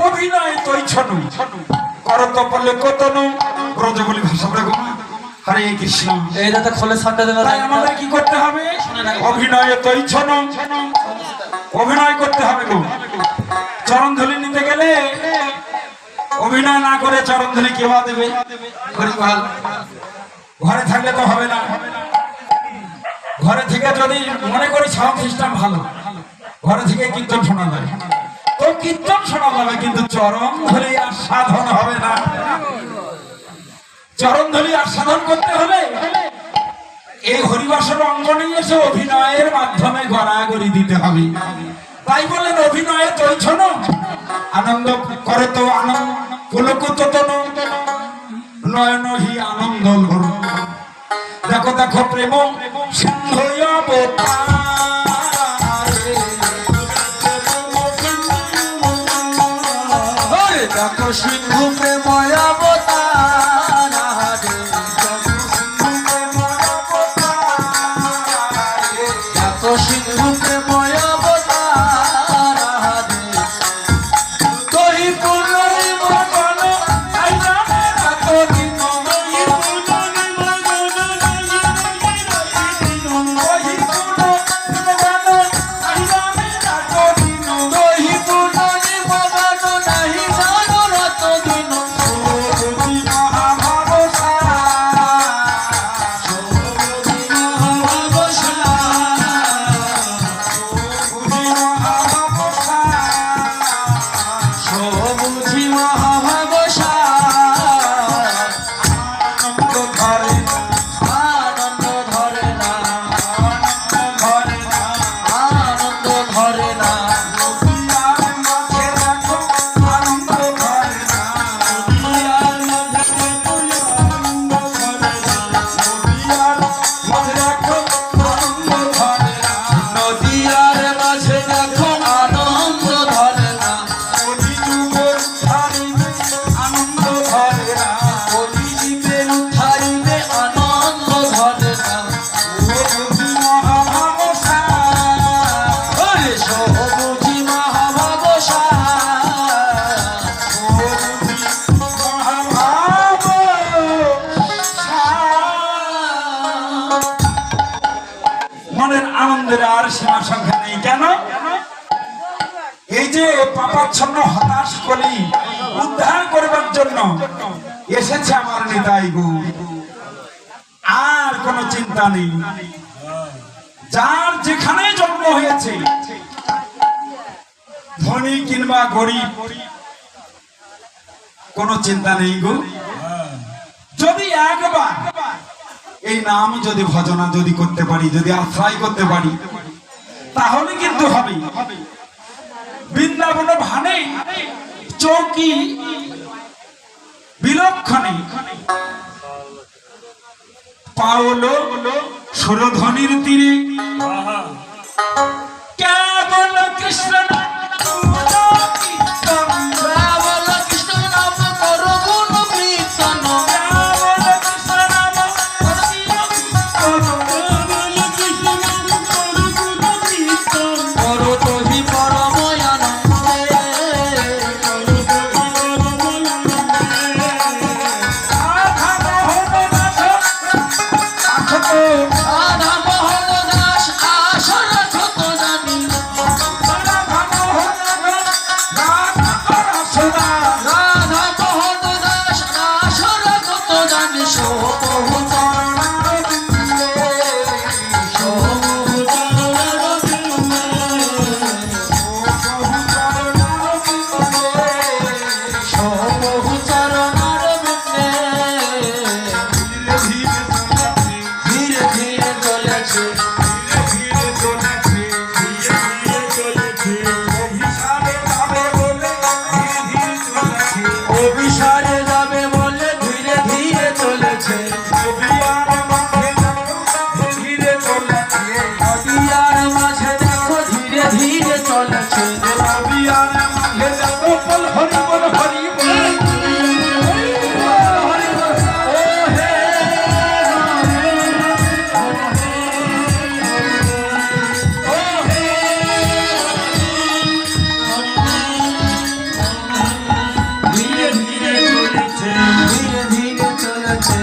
অভিনয় তৈ ছনু করত পল্লে কতনু ব্রজ বলি ভাষা প্রেম হরে কৃষ্ণ। এই দাদা খোলে সামনে দেবে তাই আমাদের কি করতে হবে? অভিনয় তৈ ছনু অভিনয় করতে হবে গো। চরণ ধুলি নিতে গেলে অভিনয় না করে চরণ ধুলি কেবা দেবে? হরিপাল ঘরে থাকলে তো হবে না। ঘরে থেকে যদি মনে করি সাউন্ড সিস্টেম ভালো ঘরে থেকে কীর্তন শোনা যায়। তো কীর্তন শোনা যাবে কিন্তু চরম ধরে আর সাধন হবে না। চরণ ধরে আর সাধন করতে হলে এই হরিবাসের অঙ্গনে এসে অভিনয়ের মাধ্যমে গড়াগড়ি দিতে হবে। তাই বলেন, অভিনয়ে চলছন আনন্দ করে তো আনন্দ, পুলকুত নয়ন হি আনন্দ দেখো দেখো, প্রেম সিংহ। কেন? এই যে পাপাচ্ছন্ন হতাশ কলি উদ্ধার করবার জন্য এসেছে আমার নিতাই গো। আর কোনো চিন্তা নেই। যার যেখানে জন্ম হয়েছে, ধনী কিংবা গরিব, কোনো চিন্তা নেই গো। যদি একবার এই নাম যদি ভজনা যদি করতে পারি, যদি আশ্রয় করতে পারি তাহলে কিন্তু হবে। বৃন্দাবন ভানে চৌকি বিলক্ষণে। পাওলো সুরধ্বনির তীরে।